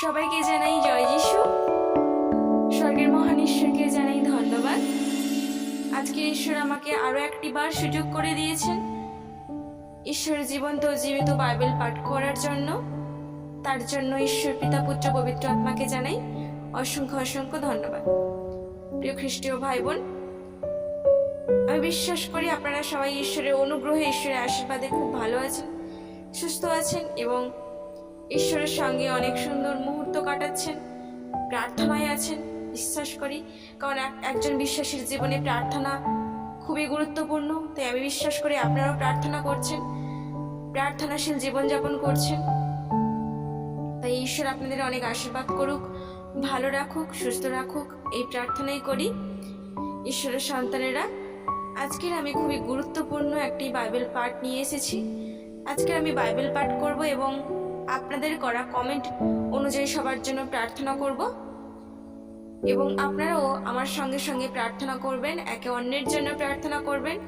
সবাইকে জানাই জয় যিশু। স্বর্গের মহান ঈশ্বরকে জানাই ধন্যবাদ। আজকে ঈশ্বর আমাকে আরও একটি বার সুযোগ করে দিয়েছেন। ঈশ্বরের জীবন্ত জীবিত বাইবেল পাঠ করার জন্য। তার জন্য ঈশ্বর পিতা, পুত্র, পবিত্র আত্মাকে জানাই অসংখ্য অসংখ্য ধন্যবাদ। প্রিয় খ্রিস্টীয় ভাই বোন আমি বিশ্বাস করি আপনারা সবাই ঈশ্বরের অনুগ্রহে, ঈশ্বরের আশীর্বাদে খুব ভালো আছেন, সুস্থ আছেন এবং ঈশ্বরের সঙ্গে অনেক সুন্দর মুহূর্ত কাটাচ্ছেন, প্রার্থনায় আছেন, বিশ্বাস করি। কারণ এক- একজন বিশ্বাসীর জীবনে প্রার্থনা খুবই গুরুত্বপূর্ণ, তাই আমি বিশ্বাস করি আপনারাও প্রার্থনা করছেন, প্রার্থনাশীল জীবনযাপন করছেন। তাই ঈশ্বর আপনাদের অনেক আশীর্বাদ করুক, ভালো রাখুক, সুস্থ রাখুক, এই প্রার্থনাই করি। ঈশ্বরের সন্তানেরা, আজকের আমি খুবই গুরুত্বপূর্ণ একটি বাইবেল পাঠ নিয়ে এসেছি। আজকে আমি বাইবেল পাঠ করব এবং আপনাদের করা কমেন্ট অনুযায়ী সবার জন্য প্রার্থনা করব। এবং আপনারাও আমার সঙ্গে সঙ্গে প্রার্থনা করবেন, একে অন্যের জন্য প্রার্থনা করবেন।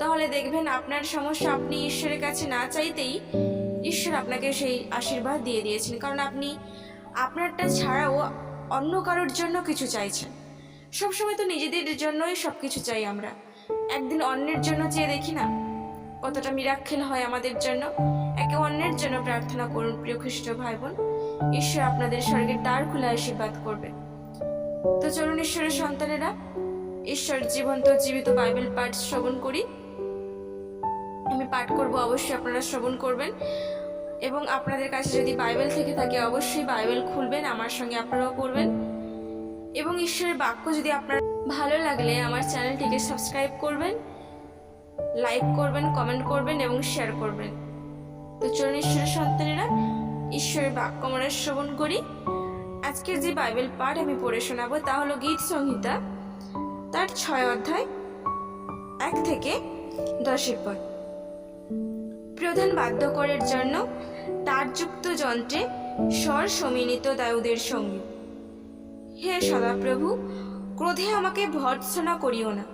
তাহলে দেখবেন আপনার সমস্যা আপনি ঈশ্বরের কাছে না চাইতেই ঈশ্বর আপনাকে সেই আশীর্বাদ দিয়ে দিয়েছেন। কারণ আপনি আপনারটা ছাড়াও অন্য কারোর জন্য কিছু চাইছেন। সবসময় তো নিজেদের জন্যই সব কিছু চাই আমরা। একদিন অন্যের জন্য চেয়ে দেখি না কতটা মিরাক্কেল হয় আমাদের জন্য। একে অন্যের জন্য প্রার্থনা করুন, প্রিয় খ্রিস্ট ভাই বোন ঈশ্বর আপনাদের স্বর্গের দ্বার খুলে আশীর্বাদ করবে। তো চলুন ঈশ্বরের সন্তানেরা, ঈশ্বর জীবন্ত, জীবিত বাইবেল পাঠ শ্রবণ করি। আমি পাঠ করব, অবশ্যই আপনারা শ্রবণ করবেন। এবং আপনাদের কাছে যদি বাইবেল থেকে থাকে, অবশ্যই বাইবেল খুলবেন, আমার সঙ্গে আপনারাও পড়বেন। এবং ঈশ্বরের বাক্য যদি আপনার ভালো লাগলে, আমার চ্যানেলটিকে সাবস্ক্রাইব করবেন, লাইক করবেন, কমেন্ট করবেন এবং শেয়ার করবেন। তো চলুন ঈশ্বরের সন্তানেরা, ঈশ্বরের বাক্য আমরা শ্রবণ করি। আজকের যে বাইবেল পাঠ আমি পড়ে শোনাবো তা হলো গীত সংহিতা, তার ছয় অধ্যায়, এক থেকে দশের পর। প্রধান বাদ্যকরের জন্য তারযুক্ত যন্ত্রে স্বর সমিলিত দায়ুদের সঙ্গে। হে সদাপ্রভু, ক্রোধে আমাকে ভর্ৎসনা করিও না।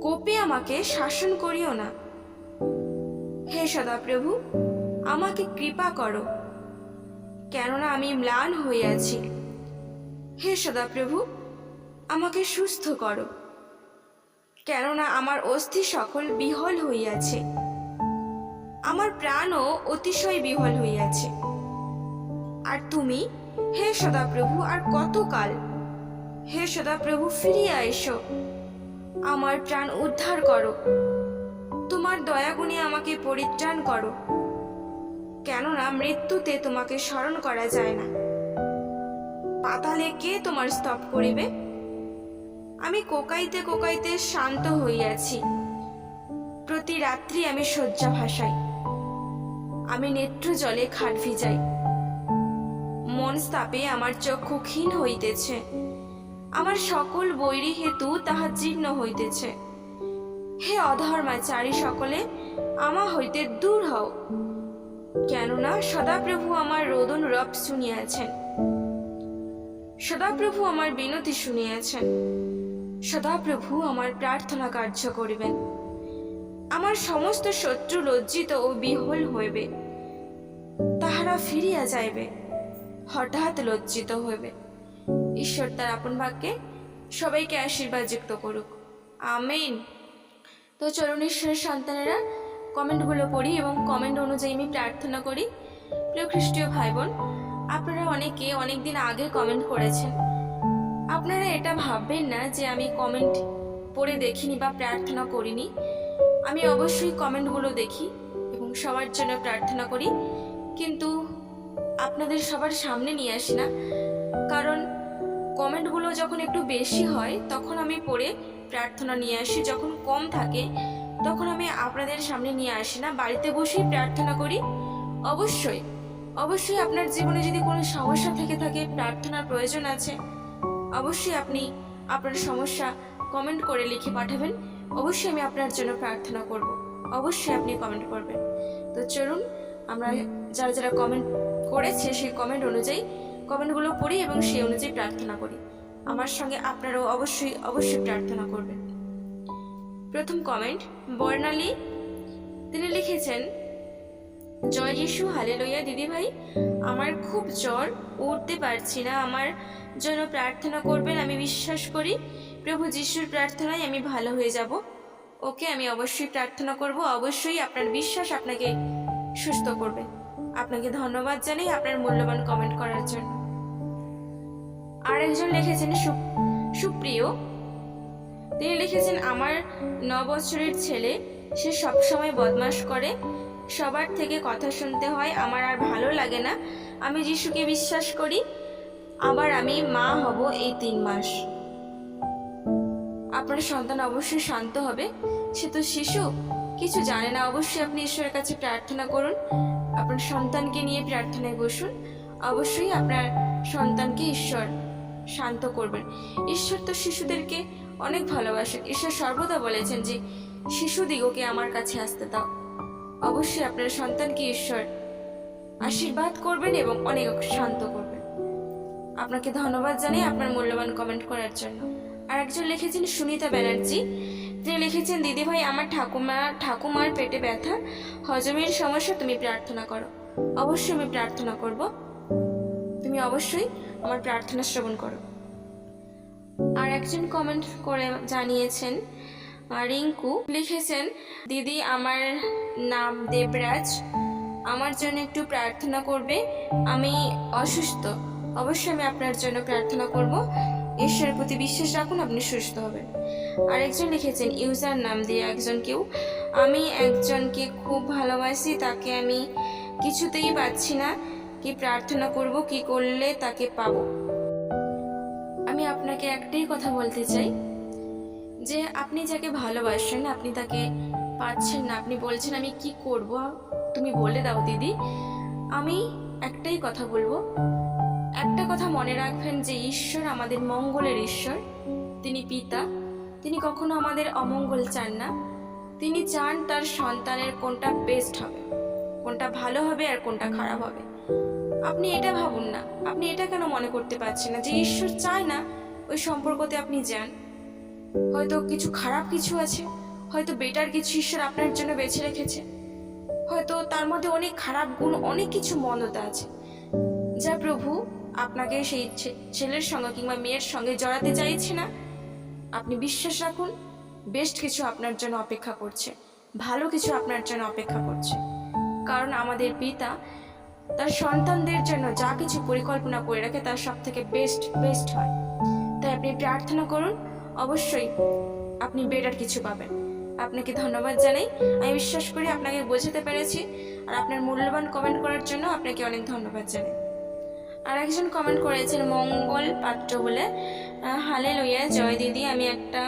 কোপে আমাকে শাসন করিও না। হে সদাপ্রভু, আমাকে কৃপা করো। কেননা আমি ম্লান হইয়াছি হে সদাপ্রভু, আমাকে সুস্থ করো। কেননা আমার অস্থি সকল বিহল হইয়াছে। আমার প্রাণও অতিশয় বিহল হইয়াছে। আর তুমি, হে সদাপ্রভু, আর কতকাল? হে সদাপ্রভু, ফিরিয়া এসো। আমার প্রাণ উদ্ধার করো। তোমার দয়াগুণে আমাকে পরিত্রাণ করো। কেননা মৃত্যুতে তোমাকে স্মরণ করা যায় না। পাতালে কে তোমার স্তব করিবে? আমি কোকাইতে কোকাইতে শান্ত হইয়াছি। প্রতি রাত্রি আমি শয্যা ভাসাই। আমি নেত্র জলে খাট ভিজাই। মন স্তাপে আমার চক্ষু ক্ষীণ হইতেছে। আমার সকল বৈরী হেতু তাহা জীর্ণ হইতেছে। হে অধর্মাচারী সকলে আমা হইতে দূর হও। কেননা সদাপ্রভু আমার রোদন রব শুনিয়াছেন। সদাপ্রভু আমার বিনতি শুনিয়াছেন। সদাপ্রভু আমার প্রার্থনা কার্য করিবেন। আমার সমস্ত শত্রু লজ্জিত ও বিহল হইবে। তাহারা ফিরিয়া যাইবে, হঠাৎ লজ্জিত হইবে। ঈশ্বর তার আপন ভাগ্যে সবাইকে আশীর্বাদ যুক্ত করুক। আমেন। তো চলুন ঈশ্বরের সন্তানেরা কমেন্টগুলো পড়ি এবং কমেন্ট অনুযায়ী আমি প্রার্থনা করি। প্রিয় খ্রিস্টীয় ভাই বোন আপনারা অনেকে অনেক দিন আগে কমেন্ট করেছেন। আপনারা এটা ভাববেন না যে আমি কমেন্ট পড়ে দেখিনি বা প্রার্থনা করিনি। আমি অবশ্যই কমেন্টগুলো দেখি এবং সবার জন্য প্রার্থনা করি। কিন্তু আপনাদের সবার সামনে নিয়ে আসি না। কারণ কমেন্টগুলো যখন একটু বেশি হয়, তখন আমি পড়ে প্রার্থনা নিয়ে আসি। যখন কম থাকে, তখন আমি আপনাদের সামনে নিয়ে আসি না। বাড়িতে বসেই প্রার্থনা করি। অবশ্যই অবশ্যই আপনার জীবনে যদি কোনো সমস্যা থেকে থাকে, প্রার্থনার প্রয়োজন আছে, অবশ্যই আপনি আপনার সমস্যা কমেন্ট করে লিখে পাঠাবেন। অবশ্যই আমি আপনার জন্য প্রার্থনা করব। অবশ্যই আপনি কমেন্ট করবেন। তো চলুন, আমরা যারা যারা কমেন্ট করেছে, সেই কমেন্ট অনুযায়ী কমেন্টগুলো পড়ি এবং সেই অনুযায়ী প্রার্থনা করি। আমার সঙ্গে আপনারাও অবশ্যই অবশ্যই প্রার্থনা করবেন। প্রথম কমেন্ট বর্ণালী। তিনি লিখেছেন, জয় যিশু হালে লইয়া দিদি ভাই আমার খুব জ্বর, উঠতে পারছি না। আমার জন্য প্রার্থনা করবেন, আমি বিশ্বাস করি। প্রভু যিশুর প্রার্থনায় আমি ভালো হয়ে যাব। ওকে আমি অবশ্যই প্রার্থনা করব। অবশ্যই আপনার বিশ্বাস আপনাকে সুস্থ করবে। আপনাকে ধন্যবাদ জানাই আপনার মূল্যবান কমেন্ট করার জন্য। আর একজন লিখেছেন সুপ্রিয়। তিনি লিখেছেন, আমার ন বছরের ছেলে, সে সবসময় বদমাশ করে। সবার থেকে কথা শুনতে হয়। আমার আর ভালো লাগে না। আমি যিশুকে বিশ্বাস করি, আবার আমি মা হব এই তিন মাস। আপনার সন্তান অবশ্যই শান্ত হবে। সে তো শিশু। কিছু জানে না। অবশ্যই আপনি ঈশ্বরের কাছে প্রার্থনা করুন। আপনার সন্তানকে নিয়ে প্রার্থনায় বসুন। অবশ্যই আপনার সন্তানকে ঈশ্বর শান্ত করবেন। ঈশ্বর তো শিশুদেরকে অনেক ভালোবাসেন। ঈশ্বর সর্বদা বলেছেন যে শিশুদিগকে আমার কাছে আসতে দাও। অবশ্যই আপনার সন্তানকে ঈশ্বর আশীর্বাদ করবেন এবং অনেক শান্ত করবেন। আপনাকে ধন্যবাদ জানাই আপনার মূল্যবান কমেন্ট করার জন্য। আর একজন লিখেছেন সুনিতা ব্যানার্জি। তিনি লিখেছেন দিদিভাই আমার ঠাকুমা, ঠাকুমার পেটে ব্যথা। হজমের সমস্যা, তুমি প্রার্থনা করো। অবশ্যই আমি প্রার্থনা করব। তুমি অবশ্যই আমার প্রার্থনা শ্রবণ করো। আর একজন কমেন্ট করে জানিয়েছেন রিঙ্কু লিখেছেন, দিদি, আমার নাম দেবরাজ। আমার জন্য একটু প্রার্থনা করবে। আমি অসুস্থ। অবশ্যই আমি আপনার জন্য প্রার্থনা করব। ঈশ্বরের প্রতি বিশ্বাস রাখুন, আপনি সুস্থ হবেন। আরেকজন লিখেছেন, ইউজার নাম দিয়ে একজন কেউ। আমি একজনকে খুব ভালোবাসি, তাকে আমি কিছুতেই পাচ্ছি না। কি প্রার্থনা করব, কি করলে তাকে পাবো? আমি আপনাকে একটাই কথা বলতে চাই, যে আপনি যাকে ভালোবাসেন, আপনি তাকে পাচ্ছেন না। আপনি বলছেন, আমি কি করব? তুমি বলে দাও, দিদি। আমি একটাই কথা বলব। একটা কথা মনে রাখবেন যে ঈশ্বর আমাদের মঙ্গলের ঈশ্বর। তিনি পিতা। তিনি কখনো আমাদের অমঙ্গল চান না। তিনি চান তার সন্তানের কোনটা বেস্ট হবে, কোনটা ভালো হবে আর কোনটা খারাপ হবে। আপনি এটা ভাবুন না। আপনি এটা কেন মনে করতে পারছেন না? যে ঈশ্বর চায় না ওই সম্পর্কতে আপনি যান। হয়তো কিছু খারাপ কিছু আছে, হয়তো বেটার কিছু ঈশ্বর আপনার জন্য বেছে রেখেছে, হয়তো তার মধ্যে অনেক খারাপ গুণ, অনেক কিছু মন্দতা আছে। যা প্রভু আপনাকে সেই ছেলের সঙ্গে কিংবা মেয়ের সঙ্গে জড়াতে চাইছে না। আপনি বিশ্বাস রাখুন বেস্ট কিছু আপনার জন্য অপেক্ষা করছে, ভালো কিছু আপনার জন্য অপেক্ষা করছে। কারণ আমাদের পিতা তার সন্তানদের জন্য যা কিছু পরিকল্পনা করে রাখে তার সব থেকে বেস্ট বেস্ট হয়। তাই আপনি প্রার্থনা করুন, অবশ্যই আপনি বেটার কিছু পাবেন। আপনাকে ধন্যবাদ জানাই। আমি বিশ্বাস করি আপনাকে বোঝাতে পেরেছি আর আপনার মূল্যবান কমেন্ট করার জন্য আপনাকে অনেক ধন্যবাদ জানাই। আর একজন কমেন্ট করেছেন, মঙ্গল পাত্র বলে হালে লইয়া জয় দিদি, আমি একটা,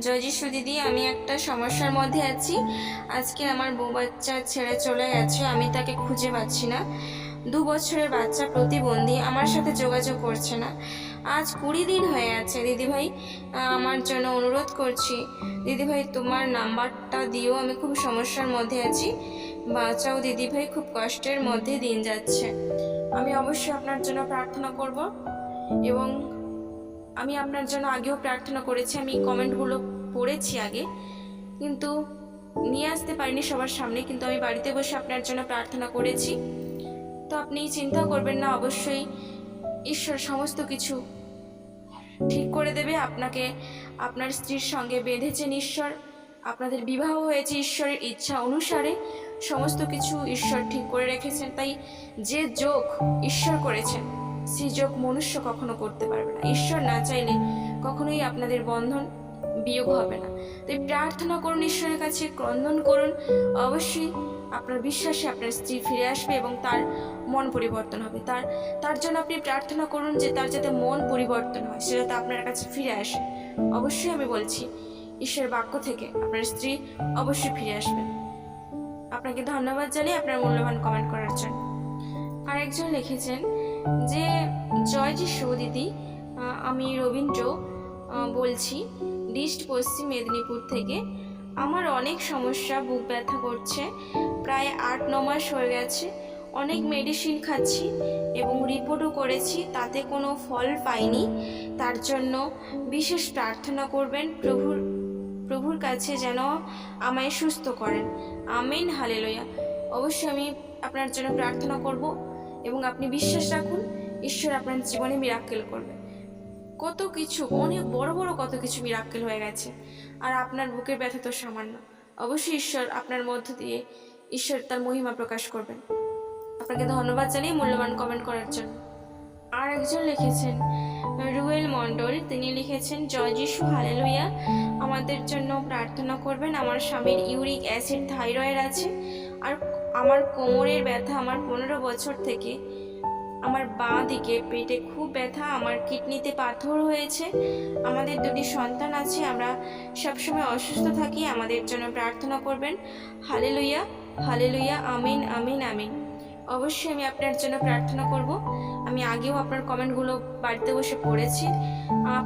জয় যিশু দিদি, আমি একটা সমস্যার মধ্যে আছি। আজকে আমার বউ বাচ্চা ছেড়ে চলে গেছে, আমি তাকে খুঁজে পাচ্ছি না। দু বছরের বাচ্চা প্রতিবন্ধী আমার সাথে যোগাযোগ করছে না। আজ কুড়ি দিন হয়ে আছে দিদিভাই আমার জন্য অনুরোধ করছি। দিদিভাই, তোমার নাম্বারটা দিও, আমি খুব সমস্যার মধ্যে আছি। বাঁচাও দিদিভাই, খুব কষ্টের মধ্যে দিন যাচ্ছে। আমি অবশ্যই আপনার জন্য প্রার্থনা করব এবং আমি আপনার জন্য আগেও প্রার্থনা করেছি। আমি কমেন্টগুলো পড়েছি আগে, কিন্তু নিয়ে আসতে পারিনি সবার সামনে, কিন্তু আমি বাড়িতে বসে আপনার জন্য প্রার্থনা করেছি। তো আপনি চিন্তা করবেন না, অবশ্যই ঈশ্বর সমস্ত কিছু ঠিক করে দেবে। আপনাকে আপনার স্ত্রীর সঙ্গে বেঁধেছেন ঈশ্বর, আপনাদের বিবাহ হয়েছে ঈশ্বরের ইচ্ছা অনুসারে, সমস্ত কিছু ঈশ্বর ঠিক করে রেখেছেন। তাই যে যোগ ঈশ্বর করেছেন, সেই যোগ মনুষ্য কখনো করতে পারবে না। ঈশ্বর না চাইলে কখনোই আপনাদের বন্ধন বিয়োগ হবে না। তাই প্রার্থনা করুন ঈশ্বরের কাছে, ক্রন্দন করুন। অবশ্যই আপনার বিশ্বাসে আপনার স্ত্রী ফিরে আসবে এবং তার মন পরিবর্তন হবে। তার তার জন্য আপনি প্রার্থনা করুন যে তার যাতে মন পরিবর্তন হয়, সে যাতে আপনার কাছে ফিরে আসে। অবশ্যই আমি বলছি, ঈশ্বরের বাক্য থেকে আপনার স্ত্রী অবশ্যই ফিরে আসবেন আপনাকে ধন্যবাদ জানিয়ে আপনার মূল্যবান কমেন্ট করার জন্য। আর একজন লিখেছেন যে, জয় যিশু দিদি আমি রবীন্দ্র বলছি ডিস্ট পশ্চিম মেদিনীপুর থেকে আমার অনেক সমস্যা, বুক ব্যথা করছে। প্রায় আট, ন মাস হয়ে গেছে। অনেক মেডিসিন খাচ্ছি এবং রিপোর্টও করেছি, তাতে কোনো ফল পাইনি। তার জন্য বিশেষ প্রার্থনা করবেন, প্রভুর প্রভুর কাছে যেন আমায় সুস্থ করেন। আমিন, হালেলুয়া। অবশ্যই আমি আপনার জন্য প্রার্থনা করব এবং আপনি বিশ্বাস রাখুন, ঈশ্বর আপনার জীবনে মিরাক্কেল করবে। কত কিছু, অনেক বড় বড় কত কিছু মিরাক্কেল হয়ে গেছে। আর আপনার বুকের ব্যথা তো সামান্য। অবশ্যই ঈশ্বর আপনার মধ্য দিয়ে ঈশ্বর তার মহিমা প্রকাশ করবেন। আপনাকে ধন্যবাদ জানিয়ে মূল্যবান কমেন্ট করার জন্য। আর একজন লিখেছেন, রুয়েল মণ্ডল তিনি লিখেছেন, জয় যিশু হালেলুয়া আমাদের জন্য প্রার্থনা করবেন, আমার স্বামীর ইউরিক অ্যাসিড থাইরয়েড আছে। আর আমার কোমরের ব্যথা আমার পনেরো বছর থেকে আমার বাঁ দিকে পেটে খুব ব্যথা, আমার কিডনিতে পাথর হয়েছে, আমাদের দুটি সন্তান আছে, আমরা সবসময় অসুস্থ থাকি, আমাদের জন্য প্রার্থনা করবেন। হালে লুইয়া হালেলুয়া হালেলুয়া, আমিন আমিন আমিন। অবশ্যই আমি আপনার জন্য প্রার্থনা করব। আমি আগেও আপনার কমেন্টগুলো বাড়িতে বসে পড়েছি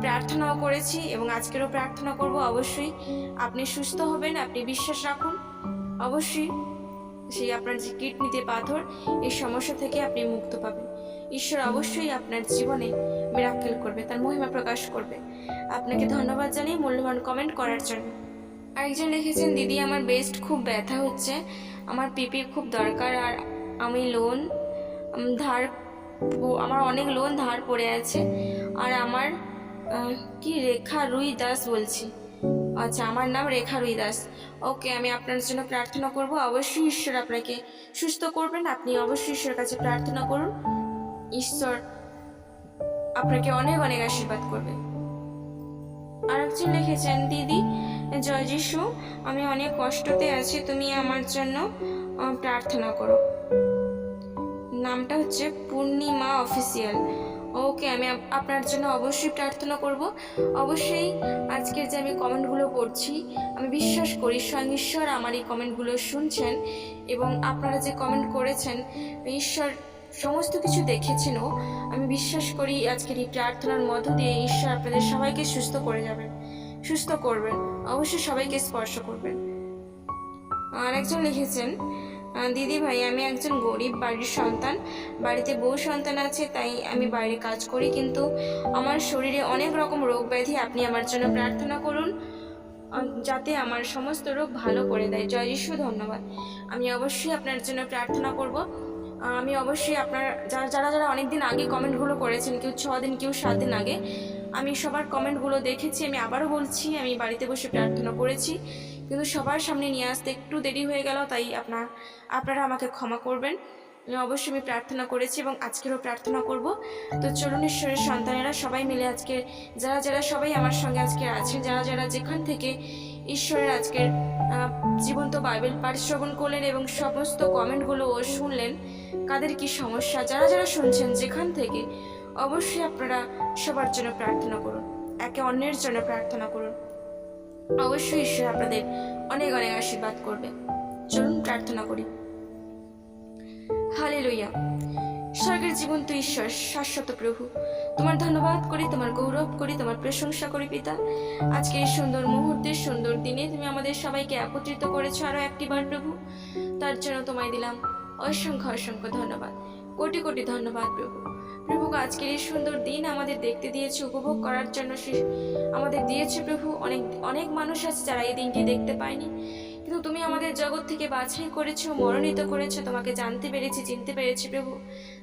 প্রার্থনাও করেছি এবং আজকেরও প্রার্থনা করব। অবশ্যই আপনি সুস্থ হবেন, আপনি বিশ্বাস রাখুন। অবশ্যই সেই আপনার যে কিডনিতে পাথর, এই সমস্যা থেকে আপনি মুক্ত পাবেন। ঈশ্বর অবশ্যই আপনার জীবনে মিরাক্কেল করবে, তার মহিমা প্রকাশ করবে। আপনাকে ধন্যবাদ জানিয়ে মূল্যবান কমেন্ট করার জন্য। আরেকজন লিখেছেন, দিদি, আমার বেস্ট খুব ব্যথা হচ্ছে, আমার পিপি খুব দরকার, আর আমি লোন ধার আমার অনেক লোন ধার পড়ে আছে, আর আমার কি রেখা রুই দাস বলছি। আচ্ছা আমার নাম রেখা রুই দাস। ওকে, আমি আপনার জন্য প্রার্থনা করব। অবশ্যই ঈশ্বর আপনাকে সুস্থ করবেন, আপনি অবশ্যই ঈশ্বরের কাছে প্রার্থনা করুন। ঈশ্বর আপনাকে অনেক অনেক আশীর্বাদ করবে। আর একজন লিখেছেন, দিদি, জয় যিশু, আমি অনেক কষ্টতে আছি, তুমি আমার জন্য প্রার্থনা করো। নামটা হচ্ছে পূর্ণিমা অফিসিয়াল। ওকে, আমি আপনার জন্য অবশ্যই প্রার্থনা করব। অবশ্যই আজকের যে আমি কমেন্টগুলো পড়ছি, আমি বিশ্বাস করি স্বয়ং ঈশ্বর আমার এই কমেন্টগুলো শুনছেন এবং আপনারা যে কমেন্ট করেছেন, ঈশ্বর সমস্ত কিছু দেখেছেনও, আমি বিশ্বাস করি আজকের এই প্রার্থনার মধ্য দিয়ে ঈশ্বর আপনাদের সবাইকে সুস্থ করে যাবেন, সুস্থ করবেন, অবশ্যই সবাইকে স্পর্শ করবেন। আর একজন লিখেছেন দিদি ভাই, আমি একজন গরিব বাড়ির সন্তান, বাড়িতে বউ সন্তান আছে, তাই আমি বাইরে কাজ করি, কিন্তু আমার শরীরে অনেক রকম রোগ ব্যাধি, আপনি আমার জন্য প্রার্থনা করুন যাতে আমার সমস্ত রোগ ভালো করে দেয়। জয় যিশু, ধন্যবাদ। আমি অবশ্যই আপনার জন্য প্রার্থনা করব। আমি অবশ্যই আপনার যারা যারা যারা অনেক দিন আগে কমেন্টগুলো করেছেন, কেউ ছ দিন, কেউ সাত দিন আগে, আমি সবার কমেন্টগুলো দেখেছি, আমি আবারও বলছি, আমি বাড়িতে বসে প্রার্থনা করেছি। কিন্তু সবার সামনে নিয়ে আসতে একটু দেরি হয়ে গেল, তাই আপনার আপনারা আমাকে ক্ষমা করবেন। অবশ্যই আমি প্রার্থনা করেছি এবং আজকেরও প্রার্থনা করব। তো চলুন ঈশ্বরের সন্তানেরা সবাই মিলে আজকে যারা যারা সবাই আমার সঙ্গে আজকে আছেন যারা যারা যেখান থেকে ঈশ্বরের আজকের জীবন্ত বাইবেল পাঠ শ্রবণ করলেন এবং সমস্ত কমেন্টগুলো ও শুনলেন, কাদের কি সমস্যা? যারা যারা শুনছেন যেখান থেকে, অবশ্যই আপনারা সবার জন্য প্রার্থনা করুন, একে অন্যের জন্য প্রার্থনা করুন। অবশ্যই ঈশ্বর আপনাদের অনেক অনেক আশীর্বাদ করবে। চলুন প্রার্থনা করি। হালে লইয়া স্বর্গের জীবন্ত ঈশ্বর, শাশ্বত প্রভু। তোমার ধন্যবাদ করি, তোমার গৌরব করি, তোমার প্রশংসা করি পিতা। আজকে এই সুন্দর মুহূর্তে সুন্দর দিনে তুমি আমাদের সবাইকে একত্রিত করেছ আরও একটিবার, প্রভু। তার জন্য তোমায় দিলাম অসংখ্য অসংখ্য ধন্যবাদ। কোটি কোটি ধন্যবাদ, প্রভু। প্রভু আজকের এই সুন্দর দিন আমাদের দেখতে দিয়েছে, উপভোগ করার জন্য আমাদের দিয়েছে, প্রভু। অনেক অনেক মানুষ আছে যারা এই দিনটি দেখতে পায়নি। কিন্তু তুমি আমাদের জগৎ থেকে বাছাই করেছ, মনোনীত করেছ, তোমাকে জানতে পেরেছি, চিনতে পেরেছি, প্রভু।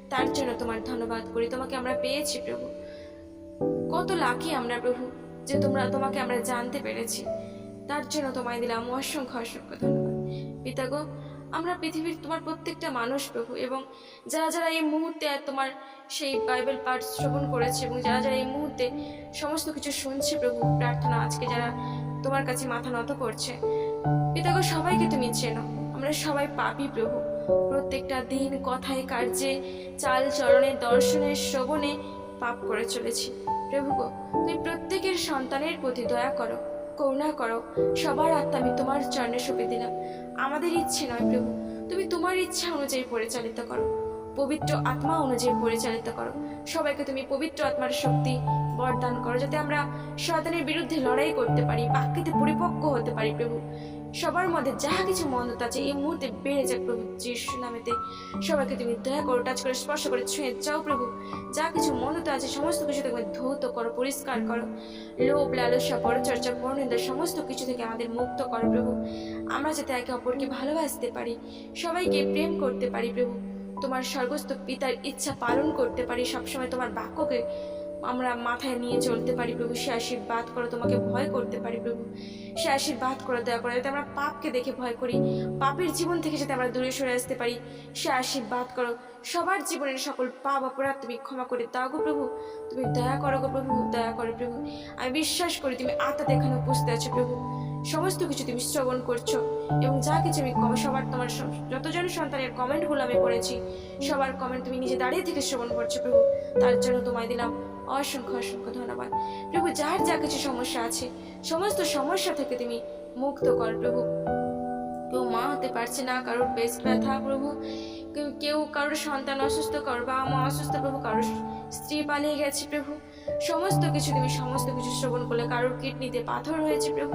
তার জন্য তোমার ধন্যবাদ করি। তোমাকে আমরা পেয়েছি, প্রভু। কত লাকি আমরা, প্রভু, যে তোমরা, তোমাকে আমরা জানতে পেরেছি। তার জন্য তোমায় দিলাম অসংখ্য অসংখ্য ধন্যবাদ। পিতা গো, আমরা পৃথিবীর তোমার প্রত্যেকটা মানুষ, প্রভু, এবং যারা যারা এই মুহূর্তে তোমার সেই বাইবেল পাঠ শ্রবণ করেছে, এবং যারা যারা এই মুহূর্তে সমস্ত কিছু শুনছে, প্রভু, প্রার্থনা আজকে যারা তোমার কাছে মাথা নত করছে পিতাগো সবাইকে তুমি চেনো। আমরা সবাই পাপি প্রভু। প্রত্যেকটা দিন, কথায়, কার্যে, চাল চরণে দর্শনে শ্রবণে পাপ করে চলেছি। প্রভু গো, তুমি প্রত্যেকের সন্তানের প্রতি দয়া করো, করুণা করো। সবার আত্মা আমি তোমার চরণে সঁপে দিলাম। আমাদের ইচ্ছে নয় প্রভু, তুমি তোমার ইচ্ছা অনুযায়ী পরিচালিত করো। পবিত্র আত্মা অনুযায়ী পরিচালিত করো। সবাইকে তুমি পবিত্র আত্মার শক্তি বরদান করো, যাতে আমরা শয়তানের বিরুদ্ধে লড়াই করতে পারি বাক্যতে পরিপক্ক হতে পারি প্রভু। সবার মধ্যে যাহা কিছু মন্দতা আছে, এই মুহূর্তে বেড়ে যাক প্রভু যিশু নামেতে। সবাইকে তুমি দয়া করো, টাচ করে, স্পর্শ করে, ছুঁয়ে যাও প্রভু। যা কিছু মন্দতা আছে, সমস্ত কিছু তুমি ধৌত করো, পরিষ্কার করো। লোভ, লালসা, পরচর্চা, পরনিন্দা, সমস্ত কিছু থেকে আমাদের মুক্ত করো প্রভু। আমরা যাতে একে অপরকে ভালোবাসতে পারি, সবাইকে প্রেম করতে পারি প্রভু। তোমার স্বর্গস্থ পিতার ইচ্ছা পালন করতে পারি, সবসময় তোমার বাক্যকে আমরা মাথায় নিয়ে চলতে পারি প্রভু। সে আশীর্বাদ করো, তোমাকে ভয় করতে পারি প্রভু। সে আশীর্বাদ করো, দয়া করে, যাতে আমরা পাপকে দেখে ভয় করি। পাপের জীবন থেকে যাতে আমরা দূরে সরে আসতে পারি। সে আশীর্বাদ করো। সবার জীবনের সকল পাপ, অপরাধ তুমি ক্ষমা করে দাও গো প্রভু। তুমি দয়া করো গো প্রভু, দয়া করো প্রভু। আমি বিশ্বাস করি তুমি আত্মা দেখানো উপস্থিত আছো প্রভু। সমস্ত কিছু তুমি শ্রবণ করছ এবং যা কিছু আমি সবার তোমার যতজন সন্তানের কমেন্টগুলো আমি পড়েছি, সবার কমেন্ট তুমি নিজে দাঁড়িয়ে থেকে শ্রবণ করছ প্রভু। তার জন্য তোমায় দিলাম। অসংখ্য অসংখ্য ধন্যবাদ। প্রভু, যার যা কিছু সমস্যা আছে, সমস্ত সমস্যা থেকে তুমি মুক্ত কর, প্রভু। কেউ মা হতে পারছে না, কারোর পেস্ট ব্যথা, প্রভু। কেউ কারোর সন্তান অসুস্থ কারোর বাবা মা অসুস্থ, প্রভু, কারোর স্ত্রী পালিয়ে গেছে, প্রভু। সমস্ত কিছু তুমি, সমস্ত কিছু শ্রবণ করলে, কারোর কিডনিতে পাথর হয়েছে, প্রভু।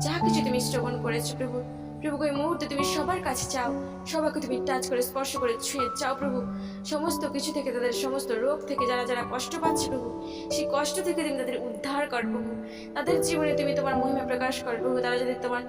যা কিছু তুমি শ্রবণ করেছ, প্রভু। প্রভু ওই মুহূর্তে তুমি সবার কাছে চাও। সবাইকে তুমি টাচ করে স্পর্শ করে ছুঁয়ে চাও প্রভু। সমস্ত কিছু থেকে তাদের সমস্ত রোগ থেকে যারা যারা কষ্ট পাচ্ছে, প্রভু, সেই কষ্ট থেকে তুমি তাদের উদ্ধার কর, প্রভু। তাদের জীবনে তুমি তোমার মহিমা প্রকাশ কর, প্রভু। তারা যদি তোমার,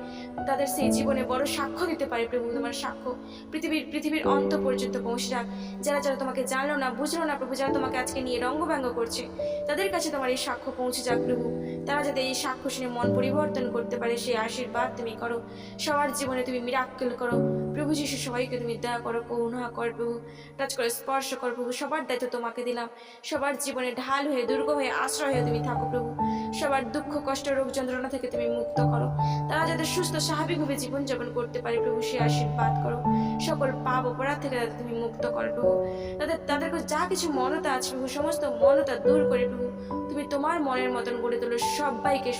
তাদের সেই জীবনে বড় সাক্ষ্য দিতে পারে, প্রভু, তোমার সাক্ষ্য। পৃথিবীর পৃথিবীর অন্ত পর্যন্ত পৌঁছে যাক। যারা যারা তোমাকে জানলো না, বুঝলো না, প্রভু, যারা তোমাকে আজকে নিয়ে রঙ্গব্যঙ্গ করছে, তাদের কাছে তোমার এই সাক্ষ্য পৌঁছে যাক, প্রভু। তারা যাতে এই সাক্ষ্য মন পরিবর্তন করতে পারে, সেই আশীর্বাদ তুমি করো। সবার জীবনে তুমি মিরাক্কেল করো। প্রভু যিশু, সবাইকে তুমি দয়া করো, করুণা কর প্রভু। টাচ করে স্পর্শ কর প্রভু, সবার দায়িত্ব তোমাকে দিলাম। সবার জীবনে ঢাল হয়ে, দুর্গ হয়ে, আশ্রয় হয়ে তুমি থাকো প্রভু। সবার দুঃখ, কষ্ট, রোগ যন্ত্রণা থেকে তুমি মুক্ত করো। তারা যাতে সুস্থ, স্বাভাবিকভাবে জীবনযাপন করতে পারে প্রভু সে আশীর্বাদ করো। সকল পাপ, অপরাধ থেকে তাদের তুমি মুক্ত করো প্রভু। তাদের তাদের যা কিছু মনতা আছে প্রভু, সমস্ত মনতা দূর করে প্রভু। তুমি তোমার মনের মতন গড়ে তোলো সবাইকে,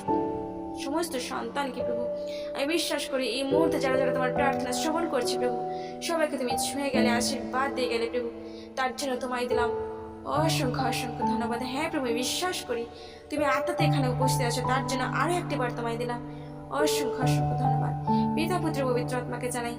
সমস্ত সন্তানকে প্রভু। আমি বিশ্বাস করি এই মুহূর্তে যারা যারা তোমার প্রার্থনা শ্রবণ করছে প্রভু, সবাইকে তুমি ছুঁয়ে গেলে, আশীর্বাদ দিয়ে গেলে প্রভু। তার জন্য তোমায় দিলাম অসংখ্য অসংখ্য ধন্যবাদ। হ্যাঁ প্রভু বিশ্বাস করি তুমি আত্মাতে এখানে উপস্থিত আছো, তার জন্য আরও একটি বার তোমায় দিলাম অসংখ্য অসংখ্য ধন্যবাদ। পিতা, পুত্র, পবিত্র আত্মাকে জানাই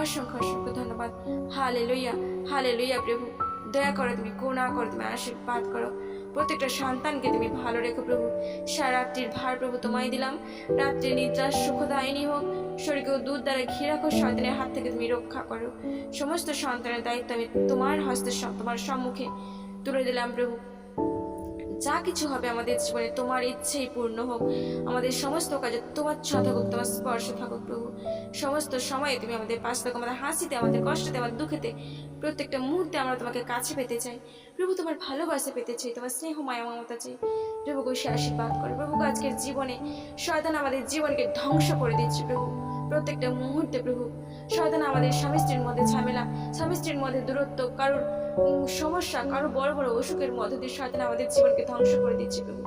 অসংখ্য অসংখ্য ধন্যবাদ। হালে লইয়া হালে লইয়া প্রভু। দয়া করো তুমি করুণা করো তুমি, আশীর্বাদ করো। প্রত্যেকটা সন্তানকে তুমি ভালো রেখো, প্রভু। সারা রাত্রির ভার প্রভু তোমায় দিলাম। রাত্রে নিদ্রার সুখদায়িনী হোক শরীরকেও দুধ দ্বারা ঘি রাখো, সন্তানের হাত থেকে তুমি রক্ষা করো। সমস্ত সন্তানের দায়িত্ব আমি তোমার হস্তে তোমার সম্মুখে তুলে দিলাম প্রভু। যা কিছু হবে আমাদের জীবনে, তোমার ইচ্ছেই পূর্ণ হোক। আমাদের সমস্ত কাজে তোমার ছোঁয়া থাকুক তোমার স্পর্শ থাকুক প্রভু। সমস্ত সময়ে তুমি আমাদের পাশে থাকো, আমাদের হাসিতে, আমাদের কষ্টতে, আমাদের দুঃখেতে। প্রত্যেকটা মুহূর্তে আমরা তোমাকে কাছে পেতে চাই। প্রভু, তোমার ভালোবাসা পেতে চাই, তোমার স্নেহ, মায়া, মমতা চাই। প্রভু সে আশীর্বাদ করো। প্রভু আজকের জীবনে শয়তান আমাদের জীবনকে ধ্বংস করে দিচ্ছে প্রভু। প্রত্যেকটা মুহূর্তে প্রভু। শয়তান আমাদের স্বামী স্ত্রীর মধ্যে ঝামেলা, স্বামী স্ত্রীর মধ্যে দূরত্ব, কারোর সমস্যা, কারও বড় বড় অসুখের মধ্যে দিয়ে শয়তান আমাদের জীবনকে ধ্বংস করে দিচ্ছে প্রভু।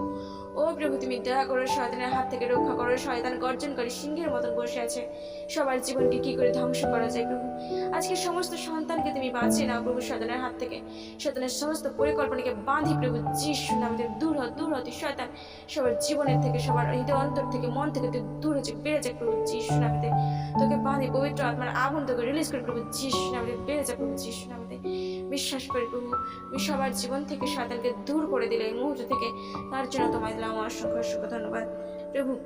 ও প্রভু তুমি দয়া করো শয়তানের হাত থেকে রক্ষা করো শয়তান গর্জন করে সিংহের মতন বসে আছে। সবার জীবনকে কি করে ধ্বংস করা যায় প্রভু? আজকে সমস্ত সন্তানকে তুমি বাঁচিয়ে নাও প্রভু শয়তানের হাত থেকে। শয়তানের সমস্ত পরিকল্পনাকে বাঁধি প্রভু যিশু নামে দূর হ দূর হতে শয়তান সবার জীবনের থেকে, সবার হৃদয় অন্তর থেকে, মন থেকে তুই দূর হচ্ছে বেড়ে যায় প্রভু যিশু নামে তোকে বাঁধি পবিত্র আত্মার আগুন তোকে রিলিজ করে প্রভু যিশু নামে বেড়ে যায় প্রভু যিশু নামে বিশ্বাস করে প্রভু সবার জীবন থেকে শয়তানকে দূর করে দিলে এই মুহূর্ত থেকে। তার জন্য তোমায় দিলাম অসংখ্য অসংখ্য ধন্যবাদ। প্রভু,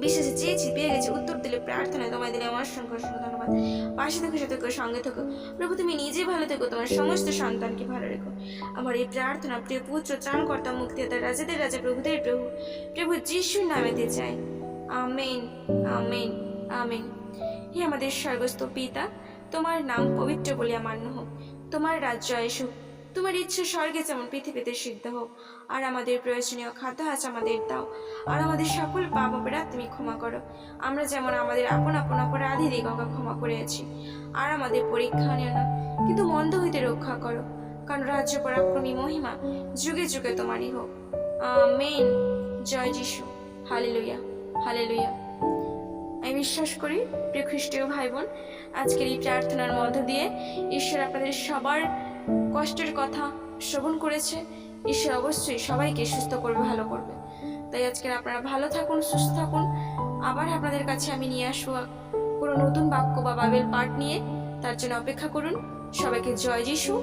বিশ্বাসে চেয়েছি, পেয়ে গেছি, উত্তর দিলে প্রার্থনায় তোমায় দিলে আমার অসংখ্য অসংখ্য ধন্যবাদ। পাশে থেকো, সাথে সঙ্গে থেকো। প্রভু, তুমি নিজে ভালো থেকো, তোমার সমস্ত সন্তানকে ভালো রেখো। আমার এই প্রার্থনা, প্রিয় পুত্র ত্রাণকর্তা মুক্তিদাতা, রাজাদের রাজা, প্রভুদের প্রভু প্রভু যিশুর নামেতে চাই। Amen amen amen. হে আমাদের স্বর্গস্থ পিতা, তোমার নাম পবিত্র বলিয়া মান্য হোক। তোমার রাজ্য এসুক তোমার ইচ্ছে স্বর্গে যেমন পৃথিবীতে সিদ্ধ হোক, আর আমাদের প্রয়োজনীয় খাদ্য আজ আমাদের দাও, আর আমাদের সকল পাপ অপরাধ তুমি ক্ষমা করো। আমরা যেমন আমাদের আপন আপন অপরাধী দিগকে ক্ষমা করিয়াছি আর আমাদের পরীক্ষা নিও না, কিন্তু মন্দ হইতে রক্ষা করো, কারণ রাজ্য পরাক্রমী মহিমা যুগে যুগে তোমারই হোক। মেন জয় যিশু। হালে লইয়া হালে লইয়া আমি বিশ্বাস করি প্রিয় খ্রিস্টীয় ভাই বোন আজকের এই প্রার্থনার মধ্য দিয়ে ঈশ্বর আপনাদের সবার কষ্টের কথা শ্রবণ করেছে ঈশ্বর অবশ্যই সবাইকে সুস্থ করবে, ভালো করবে। তাই আজকের আপনারা ভালো থাকুন, সুস্থ থাকুন। আবার আপনাদের কাছে আমি নিয়ে আসব কোনো নতুন বাক্য বা বাবেল পাঠ নিয়ে। তার জন্য অপেক্ষা করুন। সবাইকে জয় যিশু।